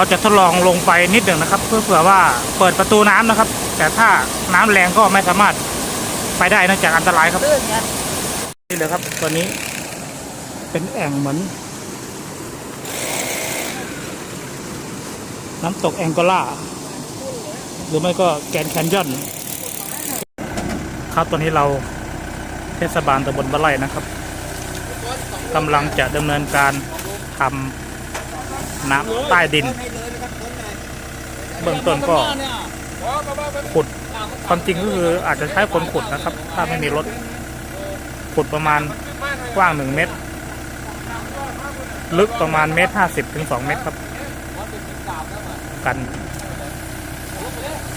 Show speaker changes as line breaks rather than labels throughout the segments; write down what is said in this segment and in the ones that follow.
เราจะทดลองลงไปนิดหนึ่งนะครับ เพื่อเผื่อว่าเปิดประตูน้ำนะครับ แต่ถ้าน้ำแรงก็ไม่สามารถไปได้นื่องจากอันตรายครับ
นี่
เลยครับตัวนี้ เป็นแอ่งเหมือน น้ำตกแองโกลาหรือไม่ก็แกนแคนยอนครับตอนนี้เราเทศบาลตำบลบ้านไร่นะครับกำลังจะดำเนินการทำ น้ำใต้ดิน เบื้องต้นก็ขุดความจริงก็คืออาจจะใช้คนขุดนะครับ ถ้าไม่มีรถขุดประมาณกว้างหนึ่งเมตร ลึกประมาณเมตรห้าสิบถึงสองเมตรครับ กัน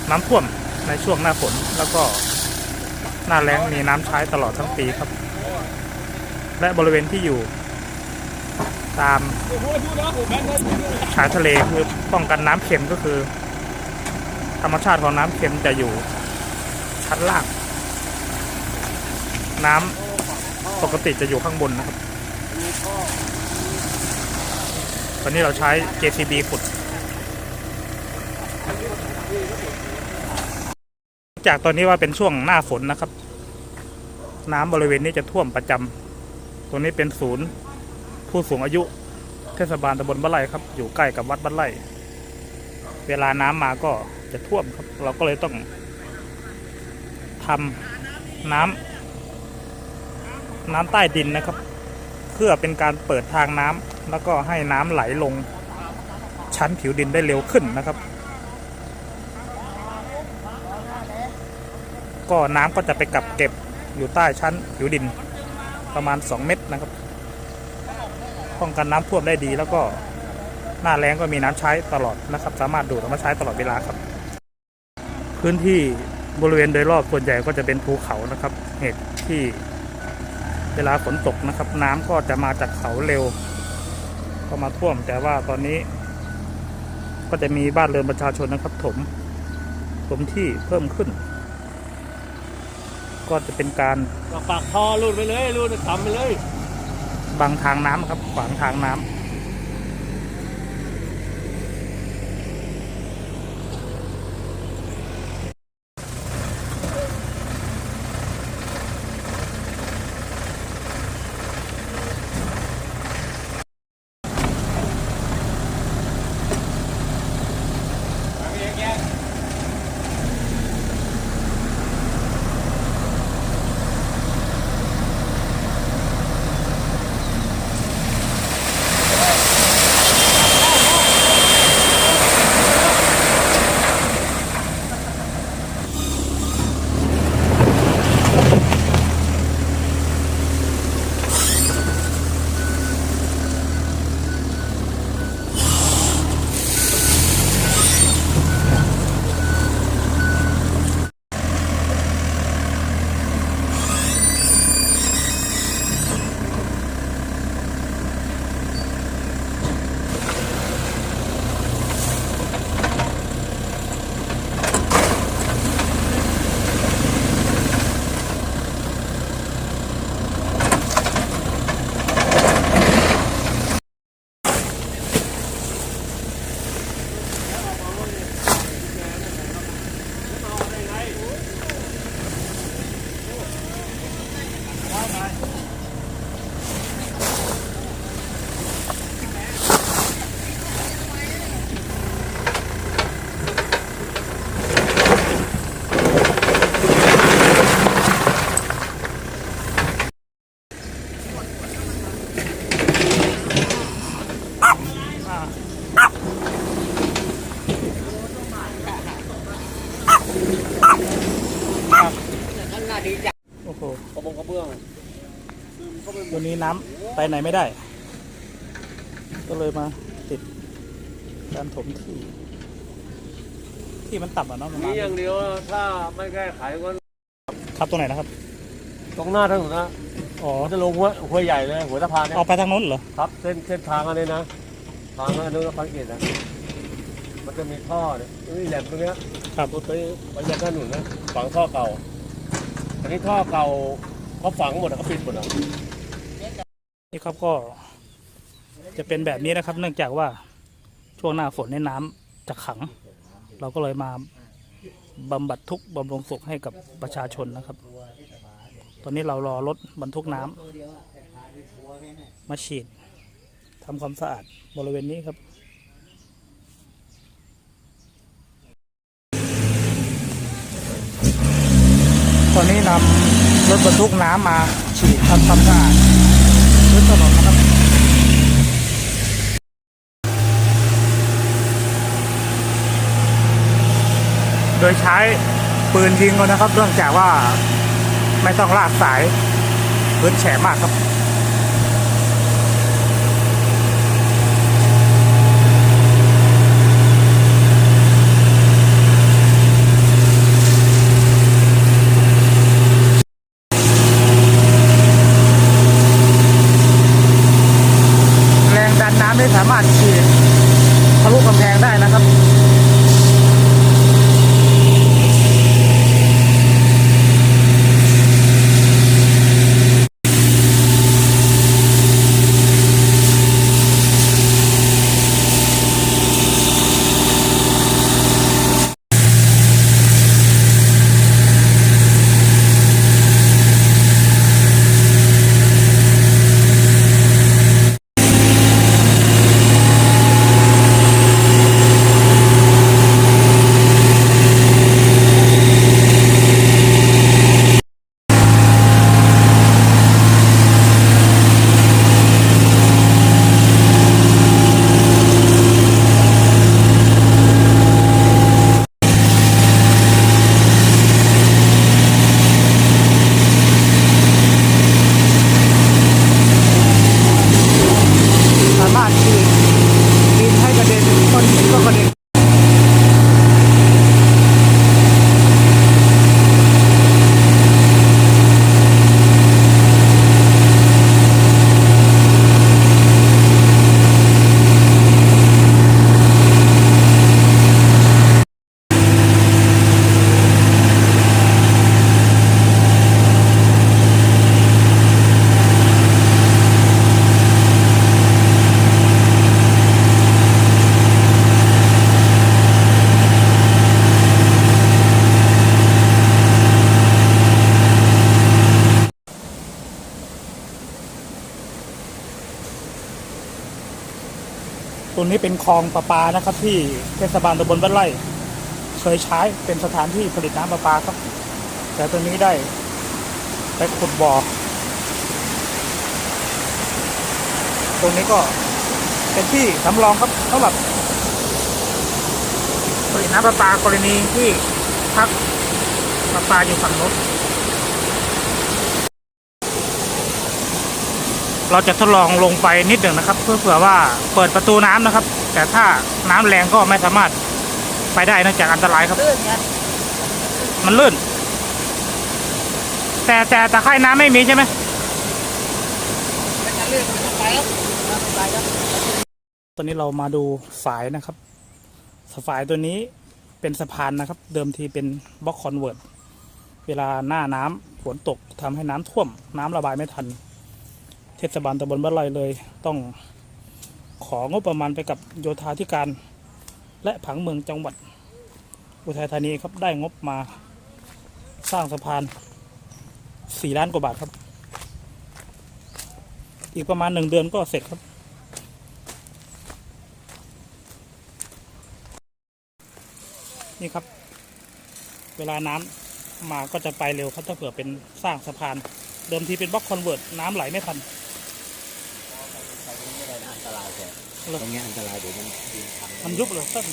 น้ำท่วมในช่วงหน้าฝนแล้วก็หน้าแล้งมีน้ำใช้ตลอดทั้งปีครับ และบริเวณที่อยู่ ตามชายทะเลคือป้องกันน้ำเค็มก็คือ ธรรมชาติของน้ำเค็มจะอยู่ชั้นล่าง น้ำปกติจะอยู่ข้างบนนะครับตอนนี้เราใช้ JCB ขุด จากตอนนี้ว่าเป็นช่วงหน้าฝนนะครับ น้ำบริเวณนี้จะท่วมประจำตรงนี้เป็นศูนย์ ผู้สูงอายุ เทศบาลตำบลบ้านไร่ครับ อยู่ใกล้กับวัดบ้านไร่ เวลาน้ำมาก็จะท่วมครับ เราก็เลยต้องทำน้ำน้ำใต้ดินนะครับ เพื่อเป็นการเปิดทางน้ำแล้วก็ให้น้ำไหลลงชั้นผิวดินได้เร็วขึ้นนะครับ ก็น้ำก็จะไปกักเก็บอยู่ใต้ชั้นผิวดินประมาณ 2 เมตรนะครับ ป้องกันน้ำท่วมได้ดี แล้วก็หน้าแล้งก็มีน้ำใช้ตลอดนะครับ สามารถดูดออกมาใช้ตลอดเวลาครับ พื้นที่บริเวณโดยรอบส่วนใหญ่ก็จะเป็นภูเขานะครับ เหตุที่เวลาฝนตกนะครับ น้ำก็จะมาจากเขาเร็วก็มาท่วม แต่ว่าตอนนี้ ก็จะมีบ้านเรือนประชาชนนะครับ ถมถมที่เพิ่มขึ้น ก็จะเป็นการ
ปากท่อรูดไปเลยรูดทำไปเลย
บังทางน้ำครับขวางทางน้ำ ตัวนี้น้ำไปไหนไม่ได้ ก็เลยมาติดการถมที่ ที่มันต่ำอะเนาะประ
มี
มาณ
อย่างเดียวถ้าไม่แก้ไขก็
ครับตรงไหนนะครับ
ตรงหน้าถนนนะ
อ๋อ
มันจะลงหัวหัวใหญ่เลยหัวสะพานเนี่ย
ออกไปทางโน้นเหรอ
ครับเส้นเส้นทางอันนี้นะทางอันนี้ก็สังเกตนะมันจะมีท่อเนี่ยนี่แหลมตรงเนี้ย
ครับ
ตัวนี้มันจะถนนนะฝังท่อเก่า อันนี้ท่อเก่าเขาฝังหมดอะเขาปิดหมดอะ
นี่ครับก็จะเป็นแบบนี้นะครับ เนื่องจากว่าช่วงหน้าฝนในน้ำจะขัง เราก็เลยมาบำบัดทุกข์บำรุงสุขให้กับประชาชนนะครับ ตอนนี้เรารอรถบรรทุกน้ำมาฉีดทำความสะอาดบริเวณนี้ครับตอนนี้นำรถบรรทุกน้ำมาฉีดทำความสะอาด พื้นถนนนะครับโดยใช้ปืนยิงกันนะครับเนื่องจากว่าไม่ต้องลากสายพื้นแฉะมากครับ นี้เป็นคลองประปานะครับ ที่เทศบาลตำบลบ้านไร่เคยใช้เป็นสถานที่ผลิตน้ำประปาครับ แต่ตรงนี้ได้ไปขุดบ่อ ตรงนี้ก็เป็นที่สำรองครับสำหรับผลิตน้ำประปากรณีที่พักประปาอยู่ฝั่งโน้ เราจะทดลองลงไปนิดหนึ่งนะครับ เพื่อเผื่อว่าเปิดประตูน้ำนะครับ แต่ถ้าน้ำแรงก็ไม่สามารถไปได้นื่องจากอันตรายครับ มันลื่น แต่แต่ตะไคร่น้ำไม่มีใช่ไหมตอนนี้เรามาดูฝายนะครับฝายตัวนี้เป็นสะพานนะครับ เดิมทีเป็นบล็อกคอนเวิร์ตเวลาหน้าน้ำฝนตกทำให้น้ำท่วมน้ำระบายไม่ทัน ศบาลตำบลบ้านไร่เลย ต้องของบประมาณไปกับโยธาธิการ และผังเมืองจังหวัด อุทัยธานีครับได้งบมาสร้างสะพานสี่ล้านกว่าบาทครับ อีกประมาณหนึ่งเดือนก็เสร็จครับ นี่ครับ เวลาน้ำมาก็จะไปเร็วครับถ้าเผื่อเป็นสร้างสะพาน เดิมทีเป็นบล็อกคอนเวิร์ตน้ำไหลไม่ทัน
ตรายแต่
เหรอ
ตรงเนี้ยอันตรายเดี๋ยวมันยิงพัง
มันยุบเลยต้น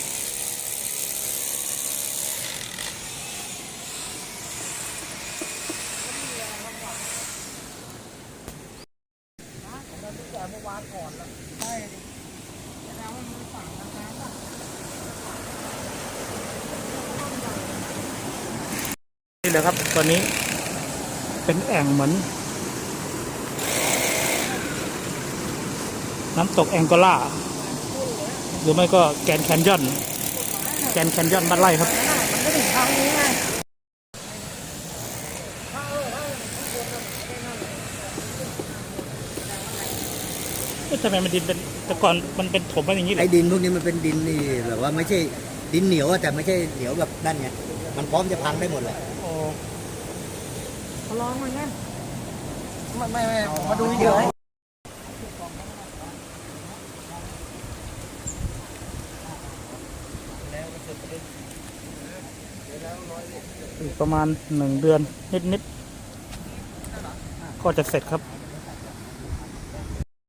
นี่เลยครับ ตอนนี้เป็นแอ่งเหมือน น้ำตกแองโกลาหรือไม่ก็แกนแคนยอน แกนแคนยอนบ้าไร่ครับ
ทำ
ไมมันดินเป็นแต่ก่อนมันเป็นถมมันอย่างนี้เลย
ไอ้ดินพวกนี้มันเป็นดินนี่แบบว่าไม่ใช่ดินเหนียวแต่ไม่ใช่เหนียวแบบนั่นไงมันพร้อมจะพังได้หมดเลย
โอ้
ฟ้องมันนั่นไม่ไม่มาดูเดี๋ยว
อีกประมาณหนึ่งเดือนนิดๆก็จะเสร็จครับ